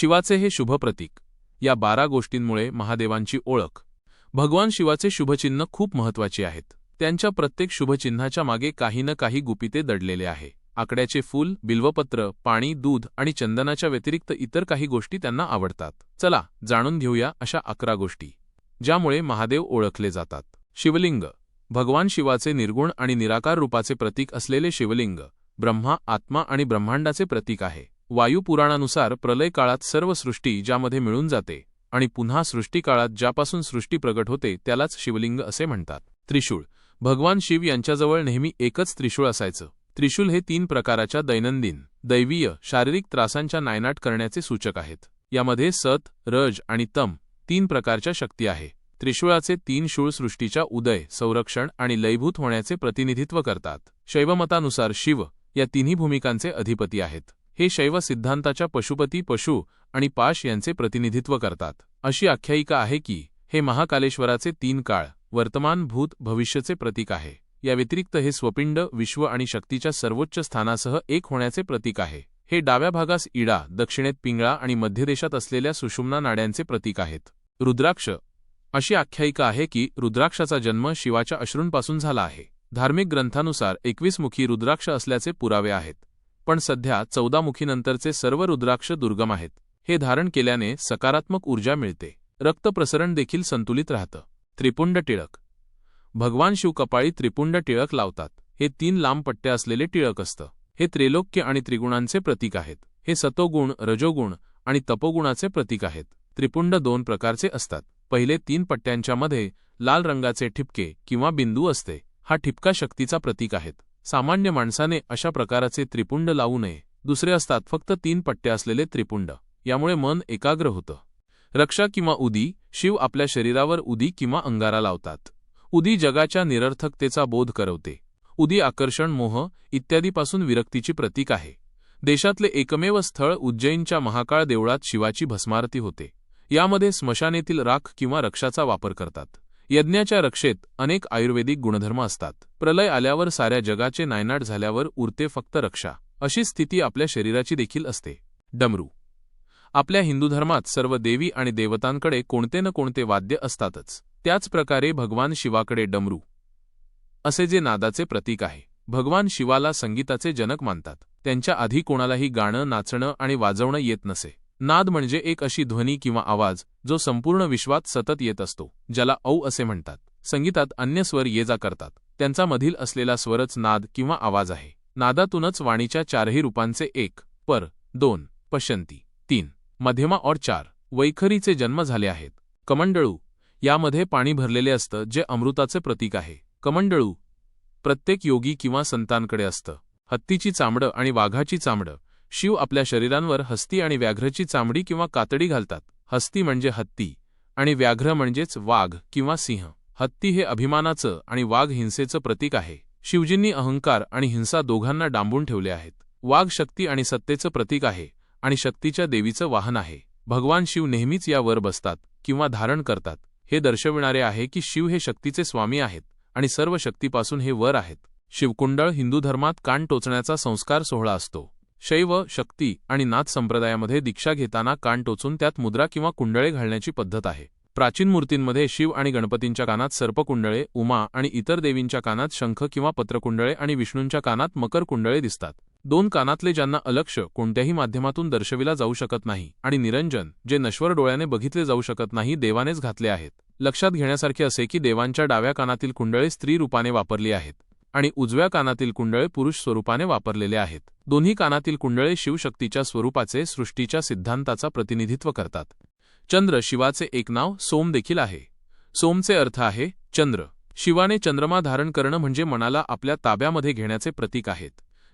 शिवाचे हे शुभ प्रतीक. या बारा गोष्टींमुळे महादेवांची ओळख. भगवान शिवाचे शुभचिन्ह खूप महत्त्वाचे आहेत. त्यांच्या प्रत्येक शुभचिन्हाच्या मागे काही न काही गुपिते दडलेले आहे. आकड्याचे फूल बिल्वपत्र पाणी दूध आणि चंदनाच्या व्यतिरिक्त इतर काही गोष्टी त्यांना आवडतात. चला जाणून घेऊया अशा अकरा गोष्टी ज्यामुळे महादेव ओळखले जातात. शिवलिंग. भगवान शिवाचे निर्गुण आणि निराकार रूपाचे प्रतीक असलेले शिवलिंग ब्रह्मा आत्मा आणि ब्रह्मांडाचे प्रतीक आहे. वायुपुराणानुसार प्रलय काळात सर्व सृष्टी ज्यामध्ये मिळून जाते आणि पुन्हा सृष्टीकाळात ज्यापासून सृष्टी प्रगट होते त्यालाच शिवलिंग असे म्हणतात. त्रिशूळ. भगवान शिव यांच्याजवळ नेहमी एकच त्रिशूळ असायचं. त्रिशूल हे तीन प्रकाराच्या दैनंदिन दैवीय शारीरिक त्रासांच्या नायनाट करण्याचे सूचक आहेत. यामध्ये सत रज आणि तम तीन प्रकारच्या शक्ती आहे. त्रिशूळाचे तीन शूळ सृष्टीच्या उदय संरक्षण आणि लयभूत होण्याचे प्रतिनिधित्व करतात. शैवमतानुसार शिव या तिन्ही भूमिकांचे अधिपती आहेत. हे शैव सिद्धांताच्या पशुपती पशु आणि पाश यांचे प्रतिनिधित्व करतात. अशी आख्यायिका आहे की हे महाकालेश्वराचे तीन काळ वर्तमान भूत भविष्यचे प्रतीक आहे. या व्यतिरिक्त हे स्वपिंड विश्व आणि शक्तीच्या सर्वोच्च स्थानासह एक होण्याचे प्रतीक आहे. हे डाव्या भागास इडा दक्षिणेत पिंगळा आणि मध्यदेशात असलेल्या सुषुम्ना नाड्यांचे प्रतीक आहेत. रुद्राक्ष. अशी आख्यायिका आहे की रुद्राक्षाचा जन्म शिवाच्या अश्रूंपासून झाला आहे. धार्मिक ग्रंथानुसार एकवीस मुखी रुद्राक्ष असल्याचे पुरावे आहेत. पण सध्या चौदामुखीनंतरचे सर्व रुद्राक्ष दुर्गम आहेत. हे धारण केल्याने सकारात्मक ऊर्जा मिळते. रक्तप्रसरण देखील संतुलित राहतं. त्रिपुंड टिळक. भगवान शिव कपाळी त्रिपुंड टिळक लावतात. हे तीन लांब पट्ट्या असलेले टिळक असतं. हे त्रैलोक्य आणि त्रिगुणांचे प्रतीक आहेत. हे सतोगुण रजोगुण आणि तपोगुणाचे प्रतीक आहेत. त्रिपुंड दोन प्रकारचे असतात. पहिले तीन पट्ट्यांच्या मध्ये लाल रंगाचे ठिपके किंवा बिंदू असते. हा ठिपका शक्तीचा प्रतीक आहेत. सामान्य माणसाने अशा प्रकाराचे त्रिपुंड लावू नये. दुसरे असतात फक्त तीन पट्ट्या असलेले त्रिपुंड. यामुळे मन एकाग्र होतं. रक्षा किंवा उदी शिव आपल्या शरीरावर उदी किंवा अंगारा लावतात. उदी जगाच्या निरर्थकतेचा बोध करवते. उदी आकर्षण मोह इत्यादीपासून विरक्तीची प्रतीक आहे. देशातले एकमेव स्थळ उज्जैनच्या महाकाळ देवळात शिवाची भस्मारती होते. यामध्ये स्मशानेतील राख किंवा रक्षाचा वापर करतात. यज्ञाच्या रक्षेत अनेक आयुर्वेदिक गुणधर्म असतात. प्रलय आल्यावर साऱ्या जगाचे नायनाट झाल्यावर उरते फक्त रक्षा. अशी स्थिती आपल्या शरीराची देखील असते. डमरू. आपल्या हिंदू धर्मात सर्व देवी आणि देवतांकडे कोणते न कोणते वाद्य असतातच. त्याच प्रकारे भगवान शिवाकडे डमरू. असे जे नादाचे प्रतीक आहे. भगवान शिवाला संगीताचे जनक मानतात. त्यांच्या आधी कोणालाही गाणं नाचणं आणि वाजवणं येत नसे. नाद म्हणजे एक अशी ध्वनी किंवा आवाज जो संपूर्ण विश्वात सतत येत असतो ज्याला औ असे म्हणतात. संगीतात अन्य स्वर ये जा करतात. त्यांचा मधील असलेला स्वरच नाद किंवा आवाज आहे. नादातूनच वाणीच्या चारही रूपांचे एक पर दोन पशंती तीन मध्यमा और चार वैखरीचे जन्म झाले आहेत. कमंडळू यामध्ये पाणी भरलेले असतं जे अमृताचे प्रतीक आहे. कमंडळू प्रत्येक योगी किंवा संतांकडे असतं. हत्तीची चामडं आणि वाघाची चामडं शिव आपल्या शरीरांवर हस्ती आणि व्याघ्रची चामडी किंवा कातडी घालतात. हस्ती म्हणजे हत्ती आणि व्याघ्र म्हणजेच वाघ किंवा सिंह. हत्ती हे अभिमानाचं आणि वाघ हिंसेचं प्रतीक आहे. शिवजींनी अहंकार आणि हिंसा दोघांना डांबून ठेवले आहेत. वाघ शक्ती आणि सत्तेचं प्रतीक आहे आणि शक्तीच्या देवीचं वाहन आहे. भगवान शिव नेहमीच यावर बसतात किंवा धारण करतात. हे दर्शविणारे आहे की शिव हे शक्तीचे स्वामी आहेत आणि सर्व शक्तीपासून हे वर आहेत. शिवकुंडळ हिंदू धर्मात कान टोचण्याचा संस्कार सोहळा असतो. शैव शक्ती आणि नाथ संप्रदायामध्ये दीक्षा घेताना कान टोचून त्यात मुद्रा किंवा कुंडळे घालण्याची पद्धत आहे. प्राचीन मूर्तींमध्ये शिव आणि गणपतींच्या कानात सर्पकुंडळे उमा आणि इतर देवींच्या कानात शंख किंवा पत्रकुंडळे आणि विष्णूंच्या कानात मकर कुंडळे दिसतात. दोन कानातले ज्यांना अलक्ष कोणत्याही माध्यमातून दर्शविला जाऊ शकत नाही आणि निरंजन जे नश्वर डोळ्याने बघितले जाऊ शकत नाही देवानेच घातले आहेत. लक्षात घेण्यासारखे असे की देवांच्या डाव्या कानातील कुंडळे स्त्री रूपाने वापरली आहेत. आणि उजव्या कानातील कुंडळे पुरुष स्वरूपाने वापरलेले आहेत. दोन्ही कानातील कुंडळे शिवशक्तीच्या स्वरूपाचे सृष्टीच्या सिद्धांताचा प्रतिनिधित्व करतात. चंद्र शिवाचे एक नाव सोम देखील आहे. सोमचे अर्थ आहे चंद्र. शिवाने चंद्रमा धारण करणं म्हणजे मनाला आपल्या ताब्यामध्ये घेण्याचे प्रतीक आहेत.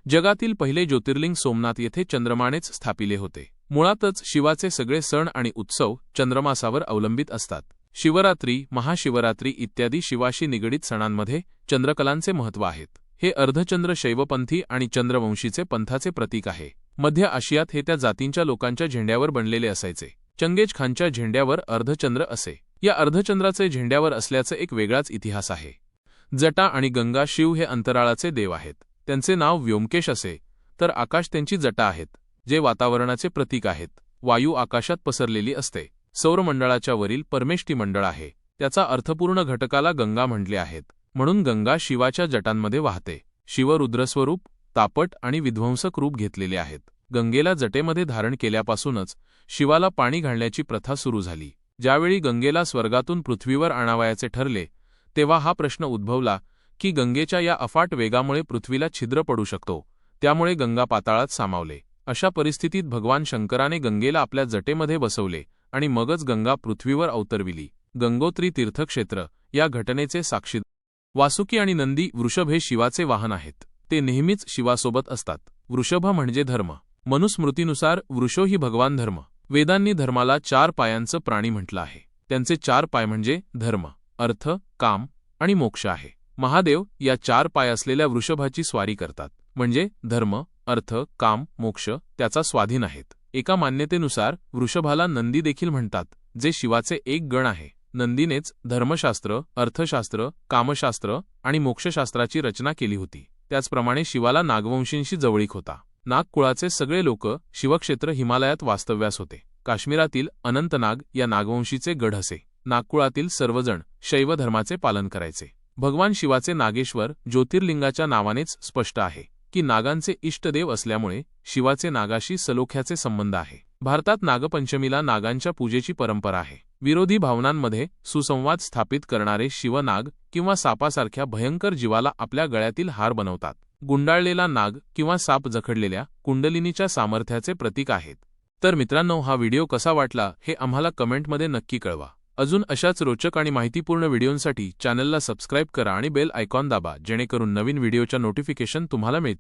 जगातील पहिले ज्योतिर्लिंग सोमनाथ येथे चंद्रमानेच स्थापिले होते. मुळातच शिवाचे सगळे सण आणि उत्सव चंद्रमासावर अवलंबित असतात. शिवरात्री महाशिवरात्री इत्यादी शिवाशी निगडीत सणांमध्ये चंद्रकलांचे महत्त्व आहेत. हे अर्धचंद्र शैवपंथी आणि चंद्रवंशीचे पंथाचे प्रतीक आहे. मध्य आशियात हे त्या जातींच्या लोकांच्या झेंड्यावर बनलेले असायचे. चंगेज खानच्या झेंड्यावर अर्धचंद्र असे. या अर्धचंद्राचे झेंड्यावर असल्याचा एक वेगळाच इतिहास आहे. जटा आणि गंगा शिव हे अंतराळाचे देव आहेत. त्यांचे नाव व्योमकेश असे. तर आकाश त्यांची जटा आहेत जे वातावरणाचे प्रतीक आहेत. वायू आकाशात पसरलेली असते. सौरमंडळाच्या वरील परमेष्टी मंडळ आहे. त्याचा अर्थपूर्ण घटकाला गंगा म्हटले आहेत. म्हणून गंगा शिवाच्या जटांमध्ये वाहते. शिव रुद्रस्वरूप तापट आणि विध्वंसक रूप घेतलेले आहेत. गंगेला जटेमध्ये धारण केल्यापासूनच शिवाला पाणी घालण्याची प्रथा सुरू झाली. ज्यावेळी गंगेला स्वर्गातून पृथ्वीवर आणावयाचे ठरले तेव्हा हा प्रश्न उद्भवला की गंगेच्या या अफाट वेगामुळे पृथ्वीला छिद्र पडू शकतो. त्यामुळे गंगा पाताळात सामावले. अशा परिस्थितीत भगवान शंकराने गंगेला आपल्या जटेमध्ये बसवले. आणि मगच गंगा पृथ्वीवर अवतरविली. गंगोत्री तीर्थक्षेत्र या घटनेचे साक्षी वासुकी आणि नंदी वृषभ हे शिवाचे वाहन आहेत. ते नेहमीच शिवासोबत असतात. वृषभ म्हणजे धर्म. मनुस्मृतीनुसार वृषो ही भगवान धर्म. वेदांनी धर्माला चार पायांचं प्राणी म्हटलं आहे. त्यांचे चार पाय म्हणजे धर्म अर्थ काम आणि मोक्ष आहे. महादेव या चार पाय असलेल्या वृषभाची स्वारी करतात. म्हणजे धर्म अर्थ काम मोक्ष त्याचा स्वाधीन आहेत. एका मान्यतेनुसार वृषभाला नंदी देखील म्हणतात जे शिवाचे एक गण आहे. नंदीनेच धर्मशास्त्र अर्थशास्त्र कामशास्त्र आणि मोक्षशास्त्राची रचना केली होती. त्याचप्रमाणे शिवाला नागवंशींशी जवळीक होता. नागकुळाचे सगळे लोक शिवक्षेत्र हिमालयात वास्तव्यास होते. काश्मीरातील अनंतनाग या नागवंशीचे गढ असे. नागकुळातील सर्वजण शैव धर्माचे पालन करायचे. भगवान शिवाचे नागेश्वर ज्योतिर्लिंगाच्या नावानेच स्पष्ट आहे. की नागांचे इष्टदेव असल्यामुळे शिवाचे नागाशी सलोख्याचे संबंध आहे. भारतात नागपंचमीला नागांच्या पूजेची परंपरा आहे. विरोधी भावनांमध्ये सुसंवाद स्थापित करणारे शिवनाग किंवा सापासारख्या भयंकर जीवाला आपल्या गळ्यातील हार बनवतात. गुंडाळलेला नाग किंवा साप जखडलेल्या कुंडलिनीच्या सामर्थ्याचे प्रतीक आहेत. तर मित्रांनो हा व्हिडिओ कसा वाटला हे आम्हाला कमेंटमध्ये नक्की कळवा. अजून अशाच रोचक आणि माहितीपूर्ण व्हिडिओंसाठी चॅनलला सबस्क्राईब करा आणि बेल आयकॉन दाबा जेणेकरून नवीन व्हिडिओच्या नोटिफिकेशन तुम्हाला मिळतील.